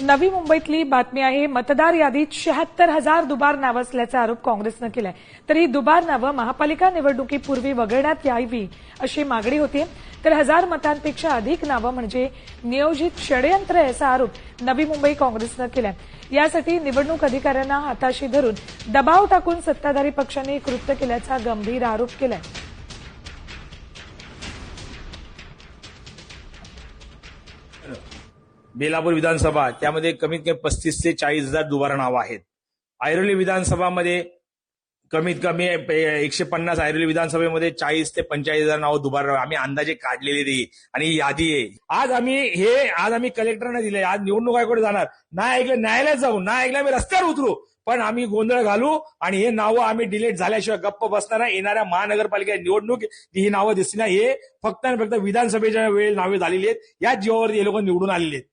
नवी मुंबईतली बातमी आहे मतदार यादीत शहात्तर हजार दुबार नावं असल्याचा आरोप काँग्रेसनं केलाय. तर ही दुबार नावं महापालिका निवडणुकीपूर्वी वगळण्यात यावी अशी मागणी होती. तर हजार मतांपेक्षा अधिक नावं म्हणजे नियोजित षडयंत्र आहे असा आरोप नवी मुंबई काँग्रेसनं केलाय. यासाठी निवडणूक अधिकाऱ्यांना हाताशी धरून दबाव टाकून सत्ताधारी पक्षांनी कृत्य केल्याचा गंभीर आरोप केलाय. बेलापूर विधानसभा त्यामध्ये कमीत कमी पस्तीस ते चाळीस हजार दुबारा नावं आहेत. ऐरोली विधानसभामध्ये कमीत कमी एकशे पन्नास ऐरोली विधानसभेमध्ये चाळीस ते पंचाळीस हजार नावं दुबारा आम्ही अंदाजे काढलेली ती. आणि यादी आहे. आज आम्ही हे आज आम्ही कलेक्टरना दिले आज निवडणूक आयोगाकडे जाणार. नाही ऐकलं न्यायालयात जाऊ. नाही ऐकलं आम्ही रस्त्यावर उतरू. पण आम्ही गोंधळ घालू आणि हे नावं आम्ही डिलीट झाल्याशिवाय गप्प बसणार येणाऱ्या महानगरपालिका निवडणूक ही नावं दिसली नाही हे फक्त आणि फक्त विधानसभेच्या वेळ नावे झालेली आहेत. या जीवावर हे लोक निवडून आलेले आहेत.